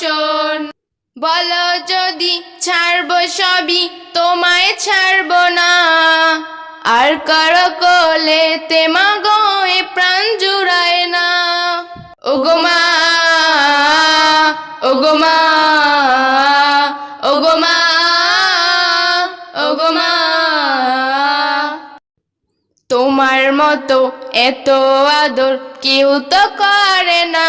শোন বলো যদি ছাড়ব সবই, তোমায় ছাড়বো না। আর কারও কোলে তেমা এ প্রাণ জুড়ায় না। ওগো মা ওগো মা ওগো মা ওগো মা। তোমার মতো এত আদর কেউ তো করে না।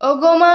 ওগো মা